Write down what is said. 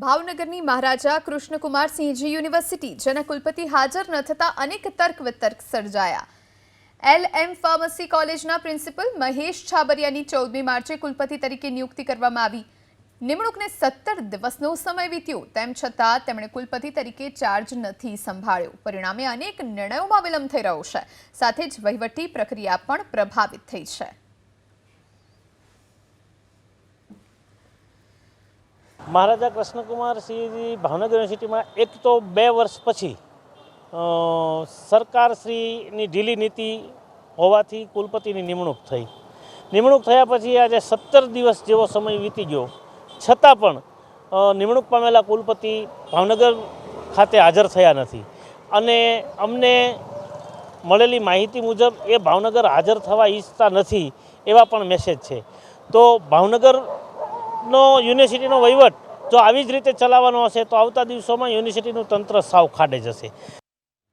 ભાવનગરની મહારાજા કૃષ્ણકુમાર સિંહજી યુનિવર્સિટી જેના કુલપતિ હાજર ન થતા અનેક તર્ક વિતર્ક સર્જાયા. એલ એમ ફાર્મસી કોલેજના પ્રિન્સિપલ મહેશ છાબરિયાની ચૌદમી માર્ચે કુલપતિ તરીકે નિયુક્તિ કરવામાં આવી. નિમણૂકને સત્તર દિવસનો સમય વીત્યો, તેમ છતાં તેમણે કુલપતિ તરીકે ચાર્જ નથી સંભાળ્યો. પરિણામે અનેક નિર્ણયોમાં વિલંબ થઈ રહ્યો છે. સાથે જ વહીવટી પ્રક્રિયા પણ પ્રભાવિત થઈ છે. મહારાજા કૃષ્ણકુમાર સિંહજી ભાવનગર યુનિવર્સિટીમાં એક તો બે વર્ષ પછી સરકારશ્રીની ઢીલી નીતિ હોવાથી કુલપતિની નિમણૂક થઈ. નિમણૂક થયા પછી આજે સત્તર દિવસ જેવો સમય વીતી ગયો. છતાં પણ નિમણૂક પામેલા કુલપતિ ભાવનગર ખાતે હાજર થયા નથી. અને અમને મળેલી માહિતી મુજબ એ ભાવનગર હાજર થવા ઈચ્છતા નથી એવા પણ મેસેજ છે. તો ભાવનગરનો યુનિવર્સિટીનો વહીવટ જો આવી જ રીતે ચલાવવાનો હશે, તો આવતા દિવસોમાં યુનિવર્સિટીનું તંત્ર સાવ ખાડે જશે.